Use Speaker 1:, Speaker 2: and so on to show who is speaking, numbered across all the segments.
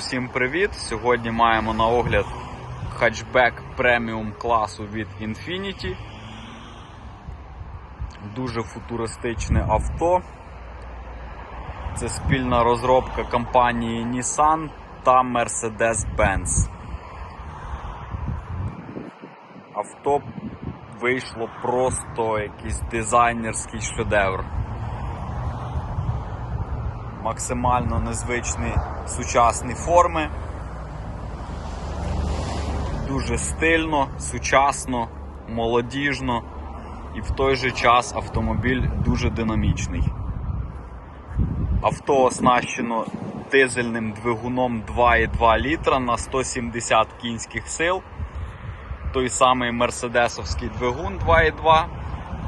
Speaker 1: Всім привіт! Сьогодні маємо на огляд хатчбек преміум класу від Infiniti. Дуже футуристичне авто. Це спільна розробка компанії Nissan та Mercedes-Benz. Авто вийшло просто якийсь дизайнерський шедевр максимально незвичні сучасні форми. Дуже стильно, сучасно, молодіжно і в той же час автомобіль дуже динамічний. Авто оснащено дизельним двигуном 2,2 літра на 170 кінських сил. Той самий мерседесовський двигун 2,2.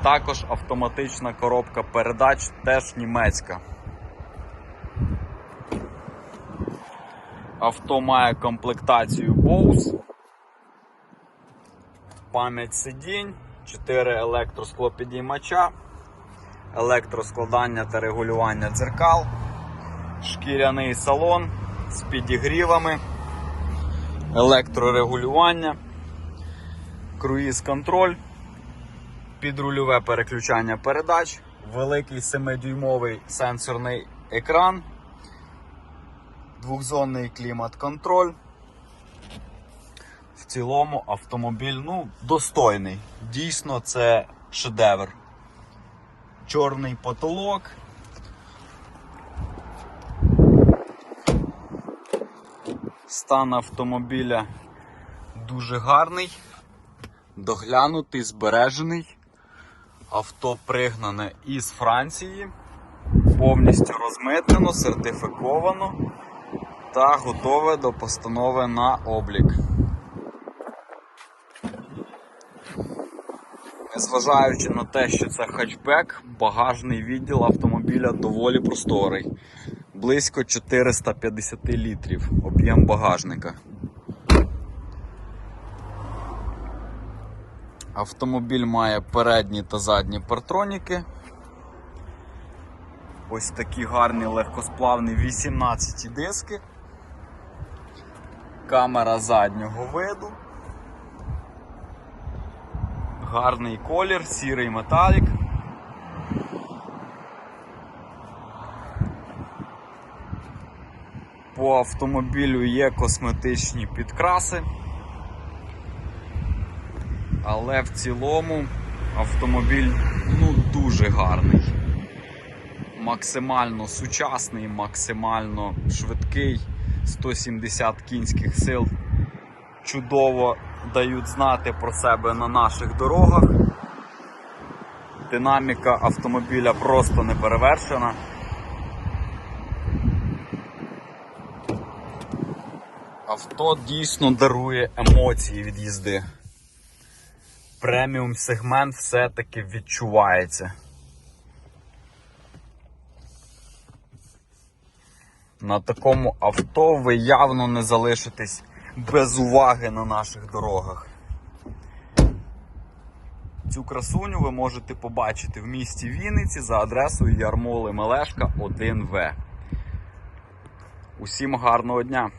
Speaker 1: Також автоматична коробка передач теж німецька. Авто має комплектацію Bose, пам'ять сидінь, 4 електросклопідіймача, електроскладання та регулювання дзеркал, шкіряний салон з підігрівами, електрорегулювання, круїз-контроль, підрульове переключання передач, великий 7-дюймовий сенсорний екран двохзонний клімат-контроль. В цілому автомобіль ну, достойний. Дійсно, це шедевр. Чорний потолок. Стан автомобіля дуже гарний, доглянутий, збережений. Авто пригнане із Франції, повністю розмитнено, сертифіковано та готове до постанови на облік. Незважаючи на те, що це хатчбек, багажний відділ автомобіля доволі просторий. Близько 450 літрів об'єм багажника. Автомобіль має передні та задні партроніки. Ось такі гарні легкосплавні 18 диски. Камера заднього виду. Гарний колір, сірий металік. По автомобілю є косметичні підкраси, але в цілому автомобіль ну, дуже гарний. Максимально сучасний, максимально швидкий. 170 кінських сил чудово дають знати про себе на наших дорогах. Динаміка автомобіля просто не перевершена. Авто дійсно дарує емоції від їзди. Преміум сегмент все-таки відчувається. На такому авто ви явно не залишитесь без уваги на наших дорогах. Цю красуню ви можете побачити в місті Вінниці за адресою Ярмоли Мелешка 1В. Усім гарного дня!